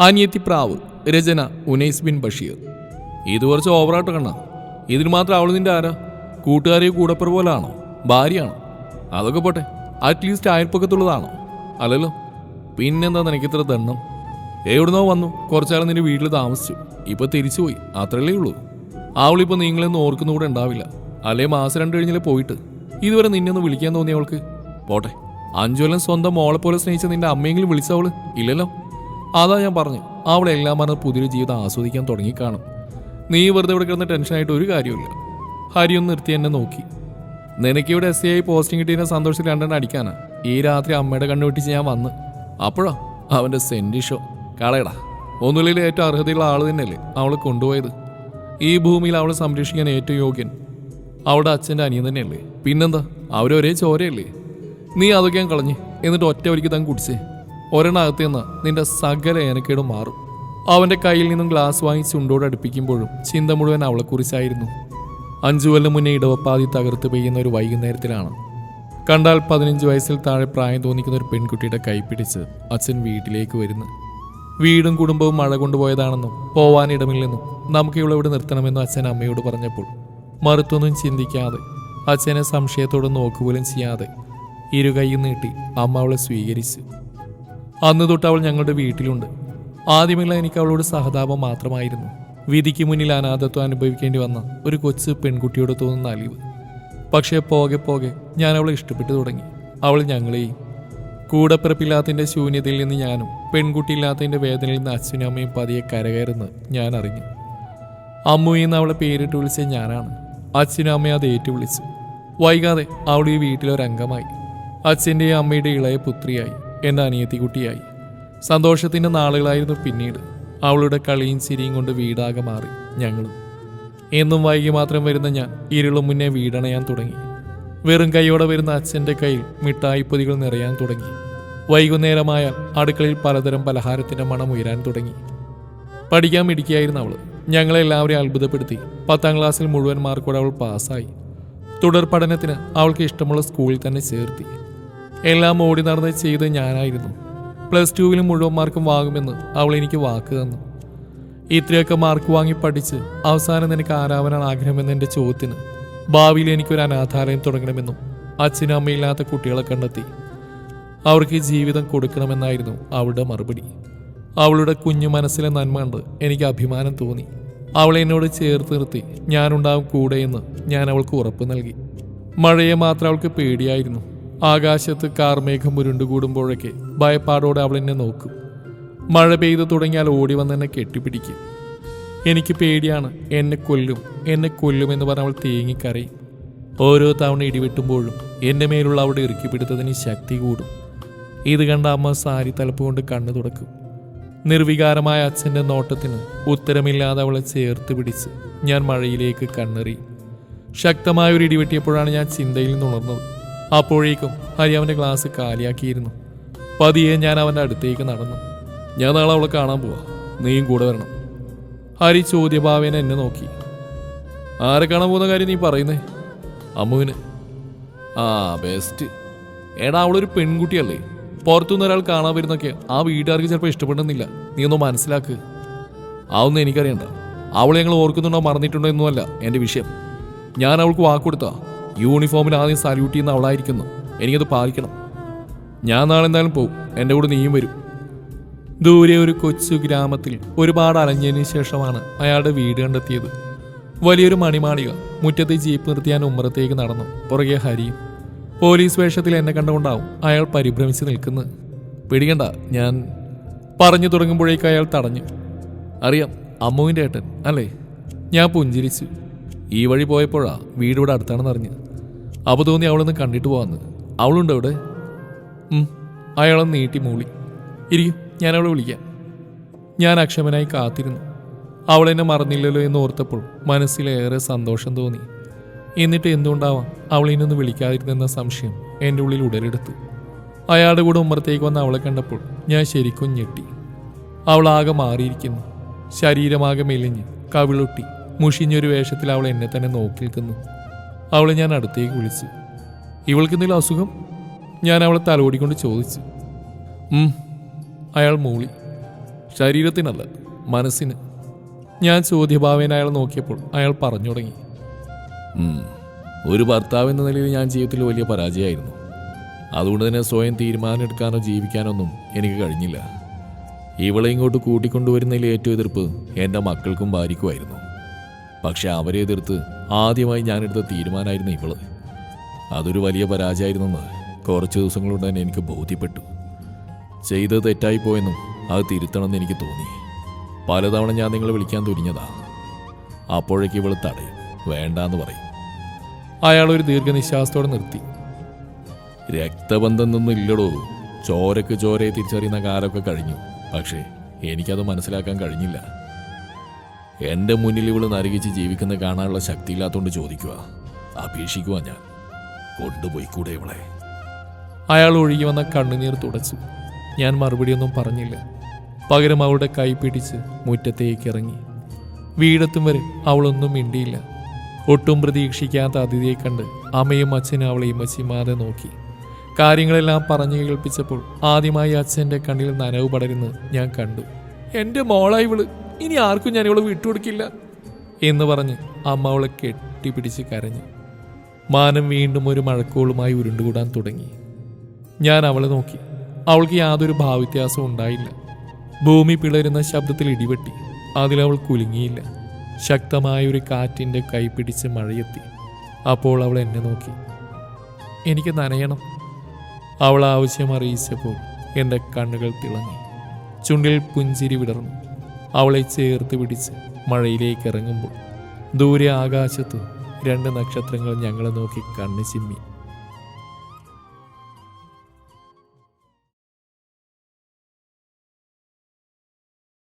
അനിയത്തി പ്രാവ് രചന ഉനൈസ് ബിൻ ബഷീർ. ഇത് കുറച്ച് ഓവറായിട്ട് കണ്ണ ഇതിന് മാത്രം അവൾ നിന്റെ ആരാ? കൂട്ടുകാരെയോ കൂടപ്പുറ പോലാണോ? ഭാര്യയാണോ? അതൊക്കെ പോട്ടെ അറ്റ്ലീസ്റ്റ് അയൽപ്പക്കത്തുള്ളതാണോ അല്ലല്ലോ? പിന്നെന്താ നിനക്ക് ഇത്ര ദണ്ണം എവിടുന്നോ വന്നു. കുറച്ചാൾ നിന്റെ വീട്ടിൽ താമസിച്ചു. ഇപ്പൊ തിരിച്ചുപോയി അത്രയല്ലേ ഉള്ളൂ. അവളിപ്പോ നിങ്ങളെന്ന് ഓർക്കുന്ന കൂടെ ഉണ്ടാവില്ല. അല്ലേ മാസം രണ്ട് കഴിഞ്ഞാലേ പോയിട്ട്? ഇതുവരെ നിന്നെ ഒന്ന് വിളിക്കാൻ തോന്നി അവൾക്ക്? പോട്ടെ. അഞ്ചു സ്വന്തം മോളെ പോലെ സ്നേഹിച്ച നിന്റെ അമ്മയെങ്കിലും വിളിച്ചവൾ ഇല്ലല്ലോ? അതാ ഞാൻ പറഞ്ഞു അവളെല്ലാം പറഞ്ഞ് പുതിയൊരു ജീവിതം ആസ്വദിക്കാൻ തുടങ്ങി കാണും നീ വെറുതെ ഇവിടെ കിടന്ന് ടെൻഷനായിട്ട് ഒരു കാര്യമില്ല ഹരി ഒന്ന് നിർത്തി എന്നെ നോക്കി. നിനക്ക് ഇവിടെ എസ് ആയി പോസ്റ്റിംഗ് കിട്ടിയതിനെ സന്തോഷത്തിൽ രണ്ടെണ്ണം അടിക്കാനാ. ഈ രാത്രി അമ്മയുടെ കണ്ണു വെട്ടിച്ച് ഞാൻ വന്ന്. അപ്പോഴോ അവന്റെ സെന്റിഷോ കളയടാ. ഒന്നുമില്ലെങ്കിൽ ഏറ്റവും അർഹതയുള്ള ആൾ തന്നെയല്ലേ അവൾ കൊണ്ടുപോയത്. ഈ ഭൂമിയിൽ അവളെ സംരക്ഷിക്കാൻ ഏറ്റവും യോഗ്യൻ. അവളുടെ അച്ഛന്റെ അനിയൻ തന്നെയല്ലേ. പിന്നെന്താ? അവരൊരേ ചോരയല്ലേ. നീ അതൊക്കെ ഞാൻ കളഞ്ഞ്. എന്നിട്ട് ഒറ്റ ഒരിക്കൽ തങ്ങ് കുടിച്ചേ. ഒരെണ്ണകത്ത് നിന്ന് നിന്റെ സകല ഏനക്കേടും മാറും. അവന്റെ കയ്യിൽ നിന്നും ഗ്ലാസ് വാങ്ങി ചുണ്ടോട് അടുപ്പിക്കുമ്പോഴും ചിന്ത മുഴുവൻ അവളെക്കുറിച്ചായിരുന്നു അഞ്ചു കൊല്ലം മുന്നേ ഇടവപ്പാതി തകർത്ത് പെയ്യുന്ന ഒരു വൈകുന്നേരത്തിലാണ്. കണ്ടാൽ പതിനഞ്ച് വയസ്സിൽ താഴെ പ്രായം തോന്നിക്കുന്ന ഒരു പെൺകുട്ടിയുടെ കൈ പിടിച്ച് അച്ഛൻ വീട്ടിലേക്ക് വരുന്നു. വീടും കുടുംബവും മഴ കൊണ്ടുപോയതാണെന്നും പോവാനിടമില്ലെന്നും നമുക്ക് ഇവിടെ നിർത്തണമെന്നും അച്ഛൻ അമ്മയോട് പറഞ്ഞപ്പോൾ മറുത്തൊന്നും ചിന്തിക്കാതെ അച്ഛനെ സംശയത്തോടെ നോക്കുപോലും ചെയ്യാതെ ഇരു കൈയും നീട്ടി അമ്മ അവളെ സ്വീകരിച്ചു. അന്ന് തൊട്ട് അവൾ ഞങ്ങളുടെ വീട്ടിലുണ്ട്. ആദ്യമെല്ലാം എനിക്ക് അവളോട് സഹതാപം മാത്രമായിരുന്നു. വിധിക്ക് മുന്നിൽ അനാഥത്വം അനുഭവിക്കേണ്ടി വന്ന ഒരു കൊച്ചു പെൺകുട്ടിയോട് തോന്നുന്ന അലിവ്. പക്ഷേ പോകെ പോകെ ഞാൻ അവളെ ഇഷ്ടപ്പെട്ടു തുടങ്ങി. അവൾ ഞങ്ങളെയും. കൂടപ്പിറപ്പില്ലാത്തതിന്റെ ശൂന്യതയിൽ നിന്ന് ഞാനും പെൺകുട്ടിയില്ലാത്തതിന്റെ വേദനയിൽ നിന്ന് അച്ഛനും അമ്മയും പതിയെ കരകയറുന്ന് ഞാൻ അറിഞ്ഞു. അമ്മു നിന്ന് അവളെ പേരിട്ട് വിളിച്ച ഞാനാണ്. അച്ഛനും അമ്മയും അത് ഏറ്റു വിളിച്ചു. വൈകാതെ അവൾ ഈ വീട്ടിലൊരംഗമായി. അച്ഛന്റെയും അമ്മയുടെ ഇളയ പുത്രിയായി. എന്റെ അനിയത്തിക്കുട്ടിയായി. സന്തോഷത്തിന്റെ നാളുകളായിരുന്നു പിന്നീട്. അവളുടെ കളിയും ചിരിയും കൊണ്ട് വീടാകെ മാറി ഞങ്ങളും. എന്നും വൈകി മാത്രം വരുന്ന ഞാൻ ഇരുളും മുന്നേ വീടണയാൻ തുടങ്ങി. വെറും കൈയോടെ വരുന്ന അച്ഛന്റെ കയ്യിൽ മിഠായിപ്പൊതികൾ നിറയാൻ തുടങ്ങി. വൈകുന്നേരമായ അടുക്കളയിൽ പലതരം പലഹാരത്തിന്റെ മണം ഉയരാൻ തുടങ്ങി. പഠിക്കാൻ മിടിക്കുകയായിരുന്നു അവൾ ഞങ്ങളെല്ലാവരെയും അത്ഭുതപ്പെടുത്തി. പത്താം ക്ലാസ്സിൽ മുഴുവൻ മാർക്കോടെ അവൾ പാസ്സായി. തുടർ പഠനത്തിന് അവൾക്ക് ഇഷ്ടമുള്ള സ്കൂളിൽ തന്നെ ചേർത്തി. എല്ലാം ഓടി നടന്ന് ചെയ്ത് ഞാനായിരുന്നു. പ്ലസ് ടുവിലും മുഴുവൻ മാർക്കും വാങ്ങുമെന്ന് അവൾ എനിക്ക് വാക്ക് തന്നു. ഇത്രയൊക്കെ മാർക്ക് വാങ്ങി പഠിച്ച് അവസാനം നിനക്ക് ആരാവനാണ് ആഗ്രഹമെന്ന എന്റെ ചോദ്യത്തിന് ഭാവിയിൽ എനിക്കൊരു അനാഥാലയം തുടങ്ങണമെന്നും അച്ഛനും അമ്മയില്ലാത്ത കുട്ടികളെ കണ്ടെത്തി അവർക്ക് ജീവിതം കൊടുക്കണമെന്നായിരുന്നു അവളുടെ മറുപടി. അവളുടെ കുഞ്ഞു മനസ്സിലെ നന്മ കണ്ട് എനിക്ക് അഭിമാനം തോന്നി. അവളെ എന്നോട് ചേർത്ത് നിർത്തി ഞാനുണ്ടാവും കൂടെയെന്ന് ഞാൻ അവൾക്ക് ഉറപ്പ് നൽകി. മഴയെ മാത്രം അവൾക്ക് പേടിയായിരുന്നു. ആകാശത്ത് കാർമേഘം ഉരുണ്ടുകൂടുമ്പോഴൊക്കെ ഭയപ്പാടോടെ അവൾ എന്നെ നോക്കും. മഴ പെയ്തു തുടങ്ങിയാൽ ഓടി വന്ന് എന്നെ കെട്ടിപ്പിടിക്കും. എനിക്ക് പേടിയാണ് എന്നെ കൊല്ലും എന്നെ കൊല്ലും എന്ന് പറഞ്ഞ് അവൾ തേങ്ങിക്കരയും. ഓരോ തവണ ഇടിവെട്ടുമ്പോഴും എന്റെ മേലുള്ള അവിടെ ഇറുക്കിപ്പിടുത്തതിന് ശക്തി കൂടും. ഇത് കണ്ട അമ്മ സാരി തലപ്പ് കൊണ്ട് കണ്ണു തുടക്കും നിർവികാരമായ അച്ഛന്റെ നോട്ടത്തിന് ഉത്തരമില്ലാതെ അവളെ ചേർത്ത് പിടിച്ച് ഞാൻ മഴയിലേക്ക് കണ്ണെറി ശക്തമായ ഒരു ഇടിവെട്ടിയപ്പോഴാണ് ഞാൻ ചിന്തയിൽ നിന്നുണർന്നത് അപ്പോഴേക്കും ഹരി അവന്റെ ഗ്ലാസ് കാലിയാക്കിയിരുന്നു. പതിയെ ഞാൻ അവന്റെ അടുത്തേക്ക് നടന്നു. ഞാൻ നാളെ അവളെ കാണാൻ പോവാ. നീയും കൂടെ വരണം. ഹരി ചോദ്യഭാവേന എന്നെ നോക്കി. ആരെ കാണാൻ പോകുന്ന കാര്യം നീ പറയുന്നേ? അമ്മുവിന്. ആ ബെസ്റ്റ് എടാ അവളൊരു പെൺകുട്ടിയല്ലേ. പുറത്തുനിന്ന് ഒരാൾ കാണാൻ വരുന്നൊക്കെ ആ വീട്ടുകാർക്ക് ചിലപ്പോൾ ഇഷ്ടപ്പെടുന്നില്ല. നീ ഒന്ന് മനസ്സിലാക്ക്. അതൊന്നും എനിക്കറിയണ്ട. അവൾ ഞങ്ങൾ ഓർക്കുന്നുണ്ടോ മറന്നിട്ടുണ്ടോ എന്നുമല്ല എന്റെ വിഷയം. ഞാൻ അവൾക്ക് വാക്കുകൊടുത്താ യൂണിഫോമിൽ ആദ്യം സല്യൂട്ട് ചെയ്യുന്ന അവളായിരിക്കുന്നു. എനിക്കത് പാലിക്കണം. ഞാൻ നാളെ എന്തായാലും പോവും. എന്റെ കൂടെ നീയും വരും. ദൂരെ ഒരു കൊച്ചു ഗ്രാമത്തിൽ ഒരുപാട് അലഞ്ഞതിന് ശേഷമാണ് അയാളുടെ വീട് കണ്ടെത്തിയത്. വലിയൊരു മണിമാളിക. മുറ്റത്തെ ജീപ്പ് നിർത്തിയാൻ ഉമ്മറത്തേക്ക് നടന്നു. പുറകെ ഹരിയും. പോലീസ് വേഷത്തിൽ എന്നെ കണ്ടുകൊണ്ടാവും അയാൾ പരിഭ്രമിച്ച് നിൽക്കുന്നത്. പിടിക്കണ്ട ഞാൻ പറഞ്ഞു തുടങ്ങുമ്പോഴേക്ക് അയാൾ തടഞ്ഞു. അറിയാം അമ്മുവിന്റെ ഏട്ടൻ അല്ലേ? ഞാൻ പുഞ്ചിരിച്ചു. ഈ വഴി പോയപ്പോഴാ വീടിവിടെ ഇവിടെ അടുത്താണെന്ന് അറിഞ്ഞ് അപ്പോൾ തോന്നി അവളൊന്ന് കണ്ടിട്ട് പോവാന്ന്. അവളുണ്ടോ അവിടെ. അയാളൊന്ന് നീട്ടി മൂളി. ഇരിക്കും ഞാൻ അവളെ വിളിക്കാം. ഞാൻ അക്ഷമനായി കാത്തിരുന്നു. അവൾ എന്നെ മറന്നില്ലല്ലോ എന്ന് ഓർത്തപ്പോൾ മനസ്സിലേറെ സന്തോഷം തോന്നി. എന്നിട്ട് എന്തുകൊണ്ടാവാം അവൾ ഇനൊന്ന് വിളിക്കാതിരുന്നെന്ന സംശയം എന്റെ ഉള്ളിൽ ഉടലെടുത്തു. അയാളുടെ കൂടെ ഉമ്മറത്തേക്ക് വന്ന് അവളെ കണ്ടപ്പോൾ ഞാൻ ശരിക്കും ഞെട്ടി. അവളാകെ മാറിയിരിക്കുന്നു. ശരീരമാകെ മെലിഞ്ഞ് കവിളൊട്ടി മുഷിഞ്ഞൊരു വേഷത്തിൽ അവൾ എന്നെ തന്നെ നോക്കി നിൽക്കുന്നു അവളെ ഞാൻ അടുത്തേക്ക് വിളിച്ചു. ഇവൾക്ക് എന്തെങ്കിലും അസുഖം? ഞാൻ അവളെ തലോടിക്കൊണ്ട് ചോദിച്ചു. അയാൾ മൂളി. ശരീരത്തിനല്ല മനസ്സിന്. ഞാൻ ചോദ്യഭാവേന അയാൾ നോക്കിയപ്പോൾ അയാൾ പറഞ്ഞു തുടങ്ങി. ഒരു ഭർത്താവ് എന്ന നിലയിൽ ഞാൻ ജീവിതത്തിൽ വലിയ പരാജയമായിരുന്നു. അതുകൊണ്ട് തന്നെ സ്വയം തീരുമാനം എടുക്കാനോ ജീവിക്കാനോ ഒന്നും എനിക്ക് കഴിഞ്ഞില്ല. ഇവളെ ഇങ്ങോട്ട് കൂട്ടിക്കൊണ്ടുവരുന്നതിൽ ഏറ്റവും എതിർപ്പ് എന്റെ മക്കൾക്കും ഭാര്യയ്ക്കുമായിരുന്നു പക്ഷെ അവരെ എതിർത്ത് ആദ്യമായി ഞാനെടുത്ത തീരുമാനമായിരുന്നു ഇവൾ. അതൊരു വലിയ പരാജയമായിരുന്നെന്ന് കുറച്ച് ദിവസങ്ങൾ കൊണ്ട് തന്നെ എനിക്ക് ബോധ്യപ്പെട്ടു. ചെയ്തത് തെറ്റായി പോയെന്നും അത് തിരുത്തണമെന്ന് എനിക്ക് തോന്നി. പലതവണ ഞാൻ നിങ്ങളെ വിളിക്കാൻ തുനിഞ്ഞതാ. അപ്പോഴേക്ക് ഇവൾ തടയും വേണ്ടാന്ന് പറയും. അയാൾ ഒരു ദീർഘനിശ്വാസത്തോടെ നിർത്തി. രക്തബന്ധം ഒന്നും ഇല്ലടോ. ചോരക്ക് ചോരയെ തിരിച്ചറിയുന്ന കാലമൊക്കെ കഴിഞ്ഞു. പക്ഷേ എനിക്കത് മനസ്സിലാക്കാൻ കഴിഞ്ഞില്ല. എന്റെ മുന്നിൽ ഇവൾ നരകിച്ച് ജീവിക്കുന്ന കാണാനുള്ള ശക്തിയില്ലാത്തോണ്ട് ചോദിക്കുക അപേക്ഷിക്കുക ഞാൻ. കൊണ്ടുപോയി കൂടെ ഇവളെ. അയാൾ ഒഴുകി വന്ന കണ്ണുനീർ തുടച്ചു. ഞാൻ മറുപടിയൊന്നും പറഞ്ഞില്ല. പകരം അവളുടെ കൈ പിടിച്ച് മുറ്റത്തേക്ക് ഇറങ്ങി. വീടെത്തും വരെ അവളൊന്നും മിണ്ടിയില്ല. ഒട്ടും പ്രതീക്ഷിക്കാത്ത അതിഥിയെ കണ്ട് അമ്മയും അച്ഛനും അവളെ ഇമ്മച്ചിമാരെ നോക്കി. കാര്യങ്ങളെല്ലാം പറഞ്ഞു കേൾപ്പിച്ചപ്പോൾ ആദ്യമായി അച്ഛന്റെ കണ്ണിൽ നനവ് പടരുന്ന് ഞാൻ കണ്ടു. എന്റെ മോളായി ഇവൾ. ഇനി ആർക്കും ഞാൻ ഇവളെ വിട്ടുകൊടുക്കില്ല എന്ന് പറഞ്ഞ് അമ്മ അവളെ കെട്ടിപ്പിടിച്ച് കരഞ്ഞു. മാനം വീണ്ടും ഒരു മഴക്കോളുമായി ഉരുണ്ടുകൂടാൻ തുടങ്ങി. ഞാൻ അവളെ നോക്കി. അവൾക്ക് യാതൊരു ഭാവവ്യത്യാസവും ഉണ്ടായില്ല. ഭൂമി പിളരുന്ന ശബ്ദത്തിൽ ഇടിവെട്ടി. അതിലവൾ കുലുങ്ങിയില്ല. ശക്തമായ ഒരു കാറ്റിന്റെ കൈ പിടിച്ച് മഴയെത്തി. അപ്പോൾ അവൾ എന്നെ നോക്കി. എനിക്ക് നനയണം അവൾ ആവശ്യം അറിയിച്ചപ്പോൾ എന്റെ കണ്ണുകൾ തിളങ്ങി. ചുണ്ടിൽ പുഞ്ചിരി വിടർന്നു. അവളെ ചേർത്ത് പിടിച്ച് മഴയിലേക്ക് ഇറങ്ങുമ്പോൾ ദൂരെ ആകാശത്ത് രണ്ട് നക്ഷത്രങ്ങൾ ഞങ്ങളെ നോക്കി കണ്ണ് ചിമ്മി.